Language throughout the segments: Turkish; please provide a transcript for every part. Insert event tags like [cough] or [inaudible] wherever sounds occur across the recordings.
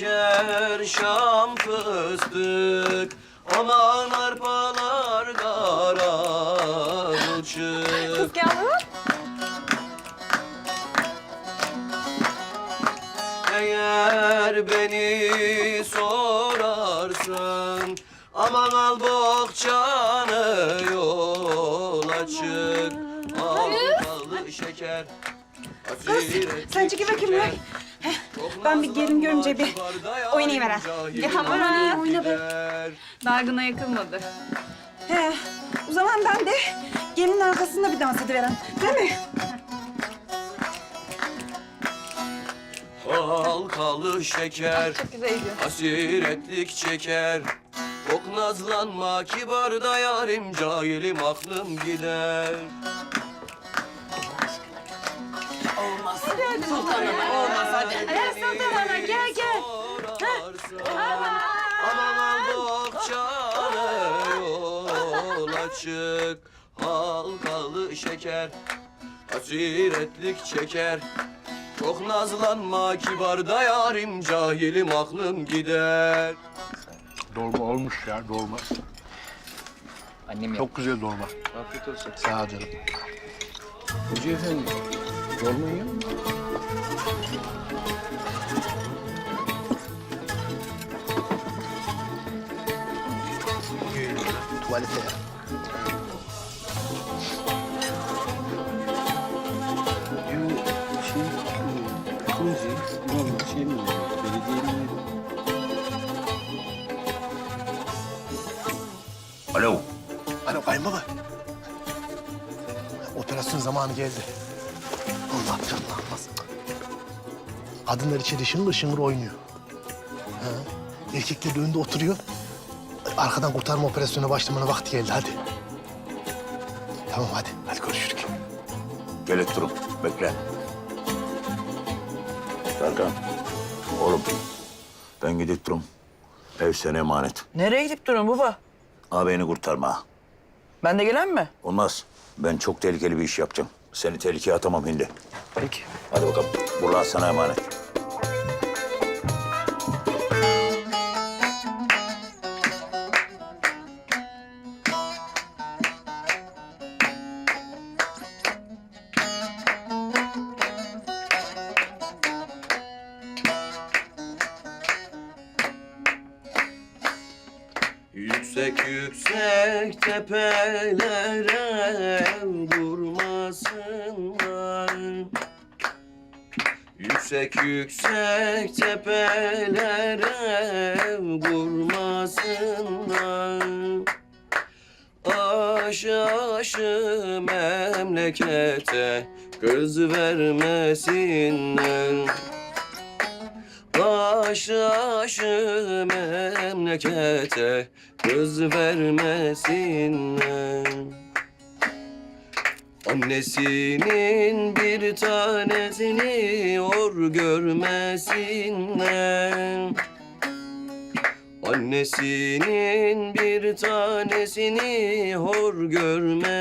şeker, şam fıstık. Aman arpalar kara kılçık Kızgahlı. Eğer beni sorarsın Aman al bohçanı yol açık. Al ballı şeker hasret sen çekil bakayım şeker. Ben bir gelin görünce bir oynayıveren. Cahil E, aman iyi, oyna be. Dargına yakılmadı. He, o zaman ben de gelin arkasında bir dans ediverem. Değil mi? Halkalı şeker Çok güzel gidiyor. Hasiretlik çeker Çok nazlanma kibar da yarim Cahilim aklım gider Olmaz Olmaz hadi Aman al bohçanı yol açık Halkalı şeker Hasiretlik çeker çok nazlanma kibar da yarim cahilim aklım gider. Dolma olmuş ya dolma. Annem Çok güzel dolma. Afiyet olsun. Sağ ol canım. Hoca efendi, dolma yiyor mu? Tuvalete ya. Şey, proje, normal şey mi? Alo. Alo kayınbaba. Operasyon zamanı geldi. Allah almasın. Kadınlar içeri şıngır şıngır oynuyor. Ha? Erkekler de önde oturuyor. Arkadan kurtarma operasyona başlamana vakti geldi hadi. Tamam hadi. Hadi görüşürüz. Gelip durum. Bekle. Serkan. Oğlum. Ben gidip durum. Ev sana emanet. Nereye gidip durun baba? Ağabeyini kurtarma. Ben de gelen mi? Olmaz. Ben çok tehlikeli bir iş yapacağım. Seni tehlikeye atamam hindi. Peki. Hadi bakalım. Buralar sana emanet. Tepelere vurmasınlar. Yüksek yüksek tepelere vurmasınlar. Aşı aşı memlekete göz vermesinler. Aşı aşı memlekete göz vermesinler. Annesinin bir tanesini hor görmesinler. Annesinin bir tanesini hor görmesinler.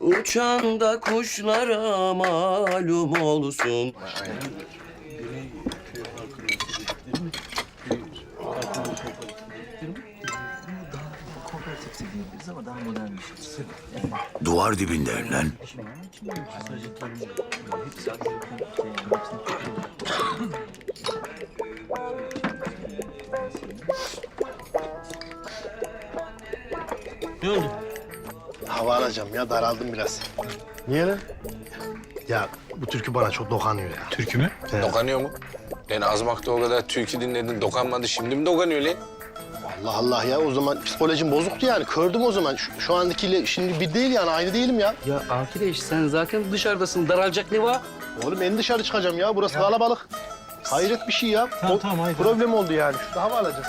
Uçan da kuşlara malum olsun. Duvar dibinde lan. Hava alacağım ya daraldım biraz. Niye lan? Ya bu türkü bana çok dokanıyor ya. Türkü mü? Evet. Dokanıyor mu? Lan azmakta o kadar türkü dinledin, dokanmadı. Şimdi mi dokanıyor lan? Allah Allah ya o zaman psikolojim bozuktu yani. Kördüm o zaman. Şu, şu andakiyle şimdi bir değil yani aynı değilim ya. Ya Akileş sen zaten dışarıdasın. Daralacak ne var? Oğlum en dışarı çıkacağım ya. Burası kalabalık. Hayret bir şey ya. Tamam, O- tamam, haydi. Problem oldu yani. Şurada hava alacağız.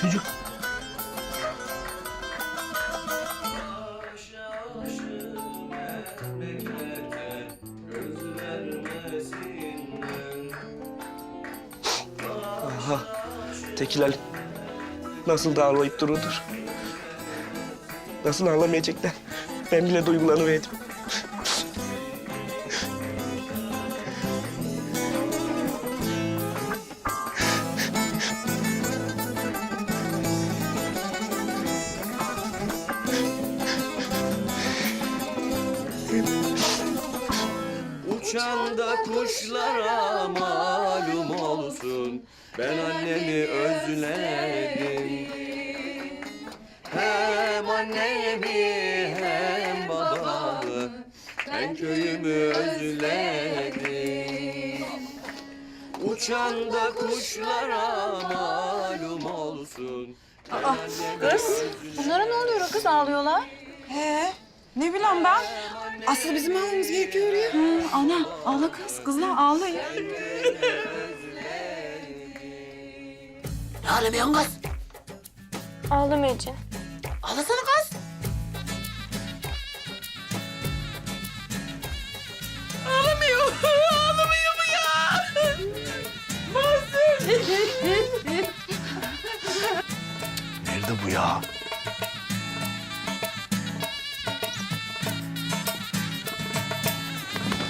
Çocuk. Tekiler nasıl da ağlayıp duruyordur. Nasıl ağlamayacaklar? Ben bile duygulanıverdim. Özledim Uçan da kuşlara malum olsun annemi özledim Bunlara ne oluyor kız ağlıyorlar? He, ne bileyim ben. Asıl bizim ağlamamız gerekiyor ya. Hı, ana, ağla kız. Kızlar ağlayın. Ne ağlamıyorsun kız? Ağlamayacağım. Ağlasana kız. Nerede bu ya?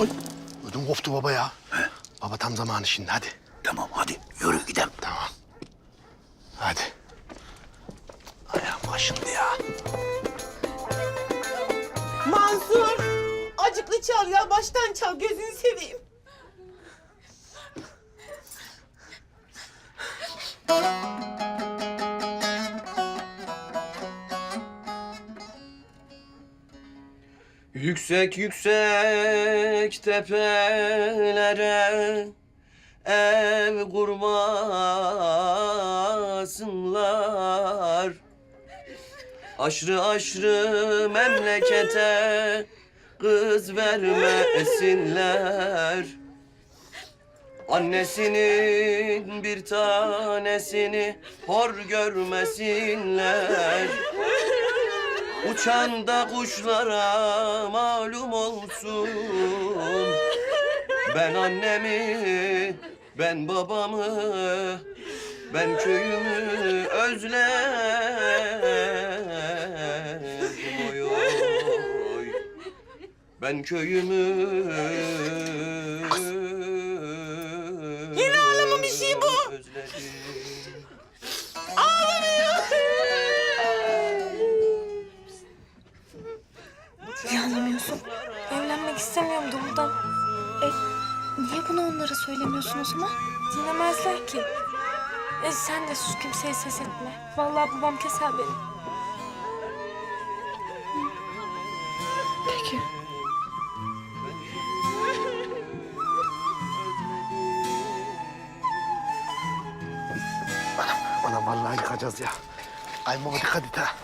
Oy, ödüm koptu baba ya. Baba tam zamanı şimdi hadi. Tamam hadi yürü gidelim. Tamam. Hadi. Ayağım kaşındı ya. Mansur, acıklı çal ya. Baştan çal, gözünü seveyim. Yüksek yüksek tepelere ev kurmasınlar. Aşrı aşrı memlekete kız vermesinler. Annesinin bir tanesini hor görmesinler. Uçan da kuşlara malum olsun. Ben annemi, ben babamı Ben köyümü özledim oy oy. Ben köyümü bunu onlara söylemiyorsun o zaman? Dinlemezler ki. E, sen de sus kimseye ses etme. Vallahi babam keser beni. Peki. Anam vallahi yıkacağız ya. Ay baba dikkat et ha.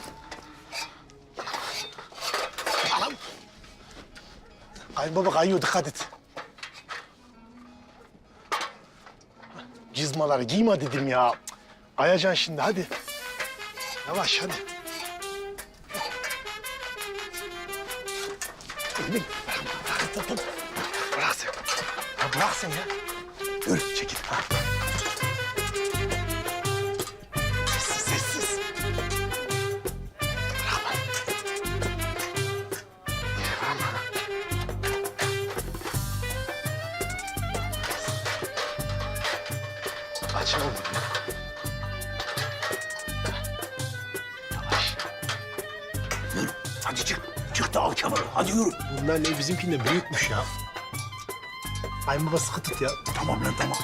Anam. Ay baba kayıyor dikkat et. Cizmaları giyme dedim ya. Kayacaksın şimdi hadi. Yavaş hadi. Emin. Bırak, bırak, bırak. Bırak sen. Ya bırak sen ya. Yürü çekil. Ha. Aç oğlum. Yavaş. Yürü hadi çık. Çık da al çabuk hadi yürü. Bunların ev bizimkinden büyükmüş ya. Ay baba sıkı tut ya. Tamam lan tamam.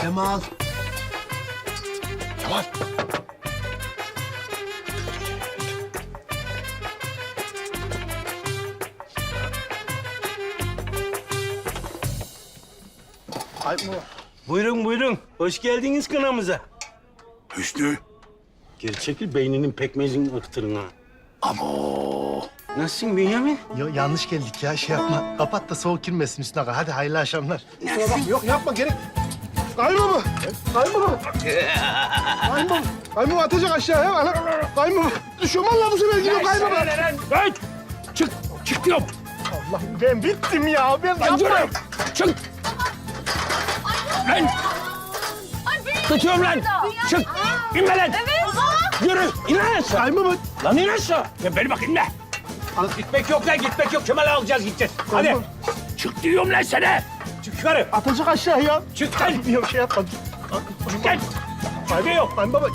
Kemal. Kemal. Ay bu. Buyurun buyurun. Hoş geldiniz kınamıza. Hüsnü. Geri çekil beyninin pekmezin ıktırına. Abo. Nasılsın Bünyamin? Ya, yanlış geldik ya şey yapma. Kapat da soğuk girmesin üstüne. Hadi hayırlı akşamlar. Bakma. Yok yapma gerek. Kaymama. Kaymama. Kaymama. Kaymama atacak aşağıya. Ana. Kaymama. Düşüyorum Allah bu sefer gidiyor kaymama. Hey! Çık! Çık diyorum! Allah'ım ben bittim ya. Ben yapma. Çık! Lan! Tutuyorum lan! Çık! İnme lan! Yürü! İn lan aşağı! Kaymama. Lan in aşağı! Ya beni bak inme! Gitmek yok lan gitmek yok. Kemal'i alacağız gideceğiz. Hadi! Çık diyorum lan sana. Yukarı. Atacak aşağıya. Çık lan. Yok şey yapma. Çık lan. Kayma yok. Kayma baba.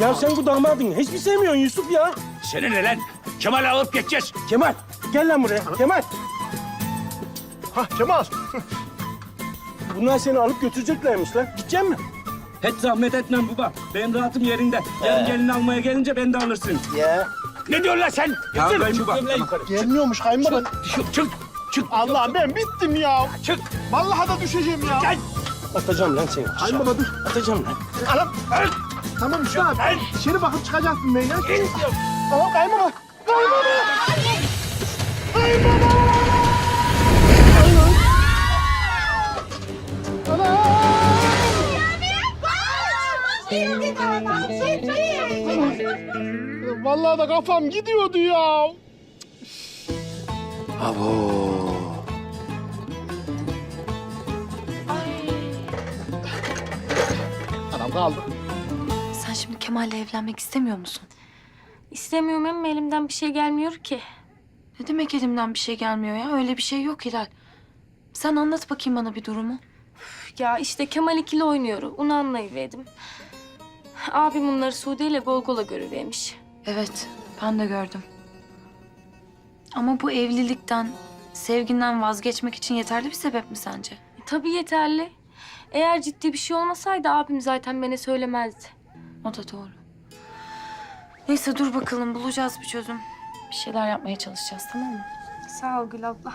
Ya sen bu damadını hiç mi sevmiyorsun Yusuf ya? Senin ne lan? Kemal'i alıp geçeceğiz. Kemal gel lan buraya. Kemal. Ha Kemal. Bunlar seni alıp götüreceklermiş lan. Gidecek mi? Hiç zahmet etmem baba. Benim rahatım yerinde. Yarın gelini almaya gelince ben de alırsın. Ya. Ne diyorsun lan sen? Ya ben baba. Gelmiyormuş kayınbaba. Çık, çık, çık. Allah ben bittim ya. Çık. Vallahi da düşeceğim ya. Gel. Atacağım lan seni. Kayınbaba dur. Atacağım lan. Anam. Tamam Hüsnü abi. İçeri bakıp çıkacaksın ben ya. Tamam kayınbaba. Kayınbaba. Vallahi da kafam gidiyordu ya. Abo. Anam kaldı. Sen şimdi Kemal'le evlenmek istemiyor musun? İstemiyorum ama elimden bir şey gelmiyor ki. Ne demek elimden bir şey gelmiyor ya? Öyle bir şey yok Hilal. Sen anlat bakayım bana bir durumu. Ya işte Kemal ikili oynuyor. Onu anlayıverdim. Abim bunları Sude ile Golgola görüvermiş. Evet, ben de gördüm. Ama bu evlilikten, sevginden vazgeçmek için yeterli bir sebep mi sence? E, tabii yeterli. Eğer ciddi bir şey olmasaydı abim zaten bana söylemezdi. O da doğru. Neyse dur bakalım bulacağız bir çözüm. Bir şeyler yapmaya çalışacağız tamam mı? Sağ ol Gül abla.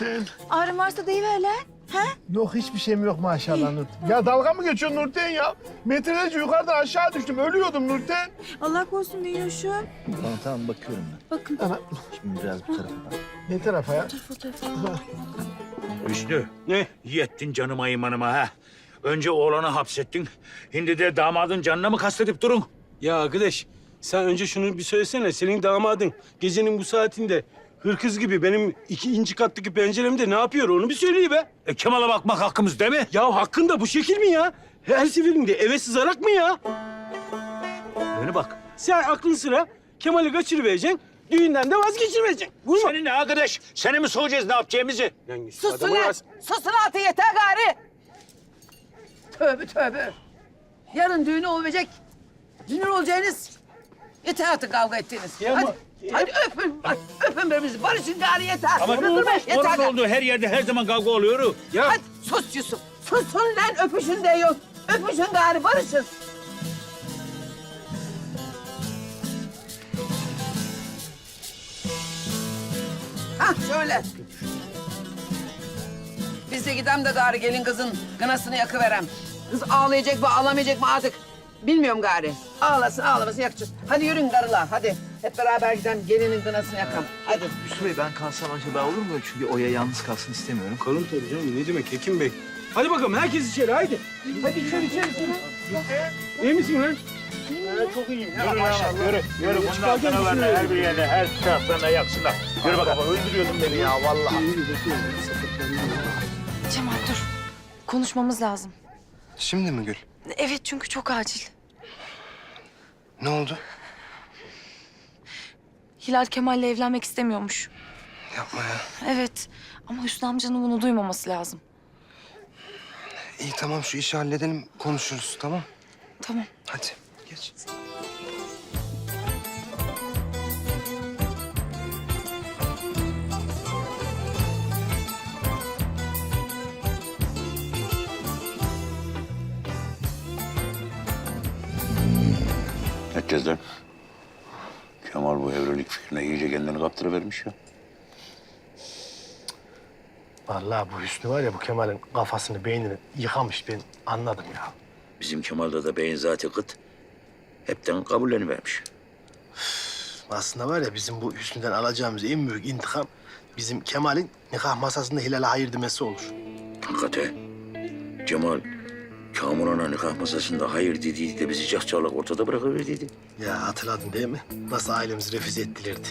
Nurten. ağrın varsa deyiver lan. Yok hiçbir şeyim yok maşallah Nurten. Ya dalga mı geçiyorsun Nurten ya? Metrelerce yukarıdan aşağı düştüm. Ölüyordum Nurten. Allah korusun Bünyoş'um. Tamam tamam bakıyorum ben. Bakın. Ana, Şimdi biraz bu tarafa. ne tarafa ya? Hüsnü. Ne? Yettin canıma imanıma ha. Önce oğlanı hapsettin. Şimdi de damadın canına mı kastedip durun? Ya arkadaş sen önce şunu bir söylesene. Senin damadın gecenin bu saatinde hırkız gibi benim ikinci kattaki penceremde ne yapıyor onu bir söyle be. E, Kemal'a bakmak hakkımız değil mi? Ya hakkında bu şekil mi ya? Her seferinde eve sızarak mı ya? Beni bak. Sen aklın sıra Kemal'i kaçırıvereceksin. Düğünden de vazgeçireceksin. Bu mu? Senin ne arkadaş? Seni mi soracağız ne yapacağımızı? Yani Susun adamı lan. yaz- Susun artık yeter gari. Tövbe tövbe. Yarın düğünü olacak. Dünür olacağınız. Yeter artık kavga ettiniz. Ya hadi. ama- Hadi öpün. Bak, öpün birbirinizi. Barışın gari yeter. Ama yeter sorun gari. oldu. Her yerde her zaman kavga oluyor. Ya Hadi sus Yusuf. Susun lan öpüşün de yok. Öpüşün gari barışın. Hah şöyle. Biz de gidem de gari gelin kızın gınasını yakıverem. Kız ağlayacak mı ağlamayacak mı artık bilmiyorum gari. Ağlasın ağlamasın yakacağız. Hadi yürüyün karılar hadi. Hep beraber gidelim gelinin gınasını yakam. Hadi. Hüsnü Bey ben kalsam acaba olur mu? Çünkü Oya yalnız kalsın istemiyorum. kalın tabii canım. Ne demek Hekim Bey? Hadi bakalım herkes içeri haydi. Hadi içeri içeri içeri. İyi misin lan? Çok iyiyim ya Yürü maşallah. Yürü, yürü. Bundan sonra her bir yerde, her taraflarına yaksınlar. Yürü bakalım. Öldürüyordun beni ya vallahi. Cemal dur. Konuşmamız lazım. Şimdi mi Gül? Evet çünkü çok acil. Ne oldu? Hilal Kemal'le evlenmek istemiyormuş. Yapma ya. Evet ama Hüsnü amcanın bunu duymaması lazım. İyi tamam şu işi halledelim konuşuruz tamam. Tamam. Hadi geç. Kemal bu evlilik fikrine iyice kendini kaptırıvermiş ya. Vallahi bu Hüsnü var ya bu Kemal'in kafasını beynini yıkamış ben anladım ya. Bizim Kemal'da da beyin zaten kıt. Hepten kabullenivermiş. Aslında var ya bizim bu Hüsnü'den alacağımız en büyük intikam bizim Kemal'in nikah masasında Hilal'e hayır demesi olur. Hakikaten. Cemal, Kamuran'a nikah masasında hayır dediydi de bizi cahçarlık ortada bırakıverdiydi. Ya hatırladın değil mi? Nasıl ailemizi refüze ettilerdi.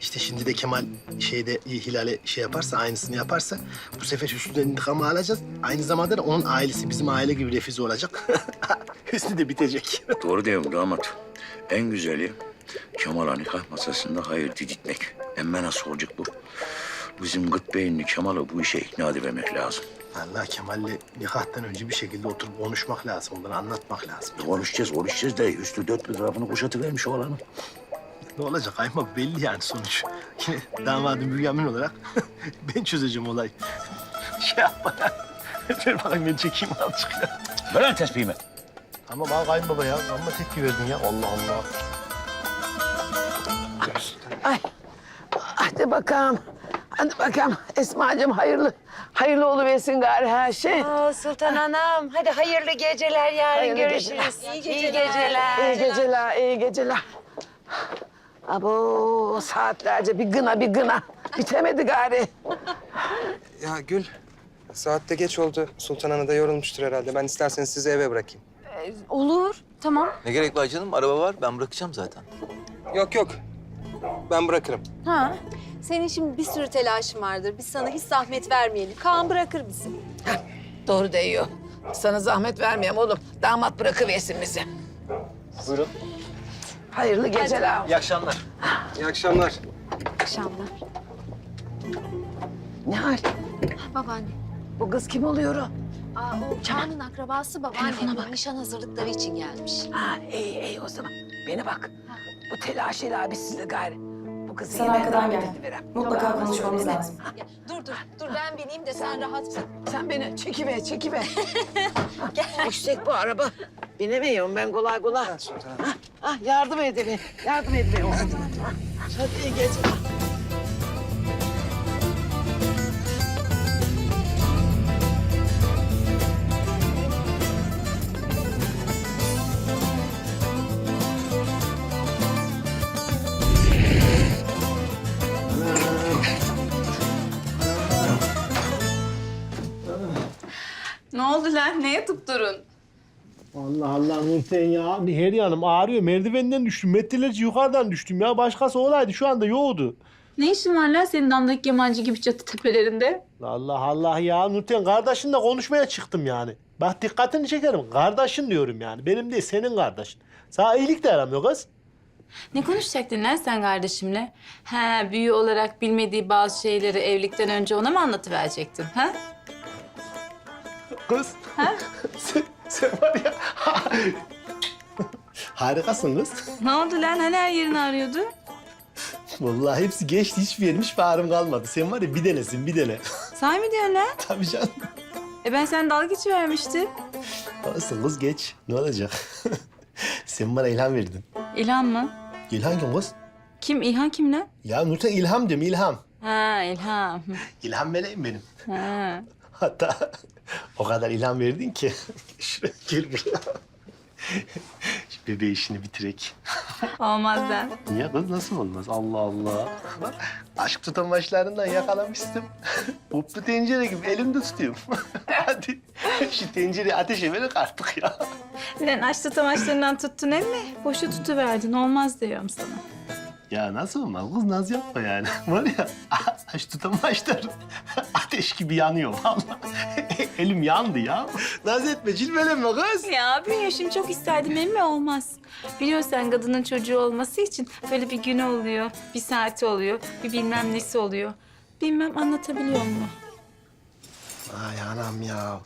İşte şimdi de Kemal şeyde Hilal'e şey yaparsa, aynısını yaparsa bu sefer Hüsnü'den intikamı alacağız. Aynı zamanda da onun ailesi bizim aile gibi refize olacak. [laughs] Hüsnü de bitecek. [laughs] Doğru diyorum damat. En güzeli Kemal'a nikah masasında hayır diditmek. Emme nasıl olacak bu? Bizim gıt beyinli Kemal'ı bu işe ikna edememek lazım. Vallahi Kemal'le nikahtan önce bir şekilde oturup konuşmak lazım. Onları anlatmak lazım. Konuşacağız, konuşacağız da üstü dört bir tarafını kuşatıvermiş oğlanın. Ne olacak Ayma belli yani sonuç. [laughs] Yine damadım Bünyamin olarak [laughs] ben çözeceğim olayı. [laughs] Şey yapma ya. Ver bakayım ben çekeyim azıcık ya. Ver lan tespihimi. Ama bana kayınbaba ya. Amma tepki verdin ya. Allah Allah. Ay. Hadi bakalım. Hadi bakalım. Esma'cığım hayırlı. Hayırlı oluversin gari her şey. Aa, Sultan Hanım. Hadi hayırlı geceler yarın Hayırlı görüşürüz. geceler. İyi geceler. İyi geceler, iyi geceler. Abo saatlerce bir gına bir gına. Bitemedi gari. Ya Gül, saat de geç oldu. Sultan Ana da yorulmuştur herhalde. Ben isterseniz sizi eve bırakayım. Olur. Tamam. Ne gerek var canım? Araba var. Ben bırakacağım zaten. Yok yok, ben bırakırım. Ha. Senin şimdi bir sürü telaşın vardır. Biz sana hiç zahmet vermeyelim. Kaan bırakır bizi. Doğru değiyor. Sana zahmet vermeyeyim oğlum. Damat bırakıversin bizi. Buyurun. Hayırlı geceler. İyi akşamlar. İyi akşamlar. Akşamlar. Ne hal? Babaanne. Bu kız kim oluyor o? Aa, o Kaan'ın akrabası babaanne. Bu nişan hazırlıkları için gelmiş. Ha iyi iyi o zaman. Bana bak. Bu telaşıyla abi sizle gari. Kızı Sen yemeğe arkadan davet gel. ediverem. Mutlaka Bana konuşmamız lazım. Ya, dur dur. Dur ben bineyim de sen rahat bin. Sen beni çekiver, çekiver. [laughs] Gel. Yüksek bu araba. Binemiyorum ben kolay kolay. Ana. Ah yardım edin. Yardım edin. Hadi iyi geceler. Ne oldu lan? Ne yatıp durun? Allah Allah Nurten ya. Her yanım ağrıyor. Merdivenden düştüm. Metrelerce yukarıdan düştüm ya. Başkası olaydı şu anda yoğdu. Ne işin var lan senin damdaki yamancı gibi çatı tepelerinde? Allah Allah ya. Nurten kardeşinle konuşmaya çıktım yani. Bak dikkatini çekerim. Kardeşin diyorum yani. Benim değil senin kardeşin. Sana iyilik de yaramıyor kız. Ne konuşacaktın lan sen kardeşimle? He, büyü olarak bilmediği bazı şeyleri evlilikten önce ona mı anlatıverecektin? Ha? Kız. [laughs] sen, sen var ya. [laughs] Harikasın kız. Ne oldu lan? Hani her yerini arıyordu? Vallahi hepsi geçti. Hiçbir yerim, hiçbir ağrım kalmadı. Sen var ya bir denesin, bir dene. [laughs] Sahi mi diyorsun lan? Tabii canım. E ben sen dalga geçivermiştim. Olsun kız geç. Ne olacak? sen bana ilham verdin. İlhan mı? İlhan kim kız? Kim? İlhan kim lan? Ya Nurten ilham diyorum, ilham. Ha İlham. İlham meleğim benim. Ha. Hatta o kadar ilham verdin ki. [laughs] Şuraya gel buraya. Şu bebeği işini bitirek. Olmaz lan. Niye kız nasıl olmaz? Allah Allah. Bak, Aşk tutan başlarından yakalamıştım. Uplu tencere gibi elimde tutuyorum. [laughs] Hadi şu tencereyi ateşe verin artık ya. Lan aç tutamaçlarından tuttun emmi. Boşu tutuverdin. Olmaz diyorum sana. Ya nasıl olmaz? Kız naz yapma yani. [laughs] Var ya aşk tutan başlar ateş gibi yanıyor vallahi. [laughs] Elim yandı ya. Naz etme, cilvelenme kız. Ya büyüyor şimdi çok isterdim emmi olmaz. Biliyorsan kadının çocuğu olması için böyle bir günü oluyor, bir saati oluyor, bir bilmem nesi oluyor. Bilmem anlatabiliyor mu? Ay anam ya.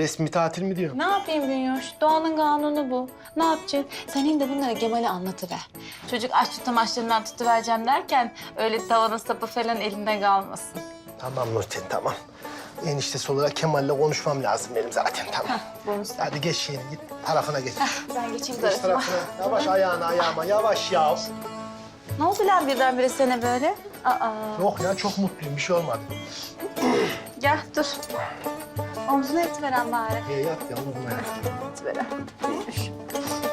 Resmi tatil mi diyor? Ne yapayım Bünyoş? Doğanın kanunu bu. Ne yapacaksın? Senin de bunlara Kemal'e anlatıver. Çocuk aç tutamaçlarından tutuvereceğim derken öyle tavanın sapı falan elinde kalmasın. Tamam Nurten tamam. Eniştesi olarak Kemal'le konuşmam lazım benim zaten tamam. bonus. Hadi geç şeyini git tarafına geç. Ben geçeyim Geç tarafına. Yavaş ayağına ayağıma yavaş ya. Ne oldu lan birdenbire sana böyle? Aa, Yok ya çok mutluyum bir şey olmadı. gel dur. Omzuna etiveren bari. İyi yat ya oğlum ya. Etiveren. Büyüyor.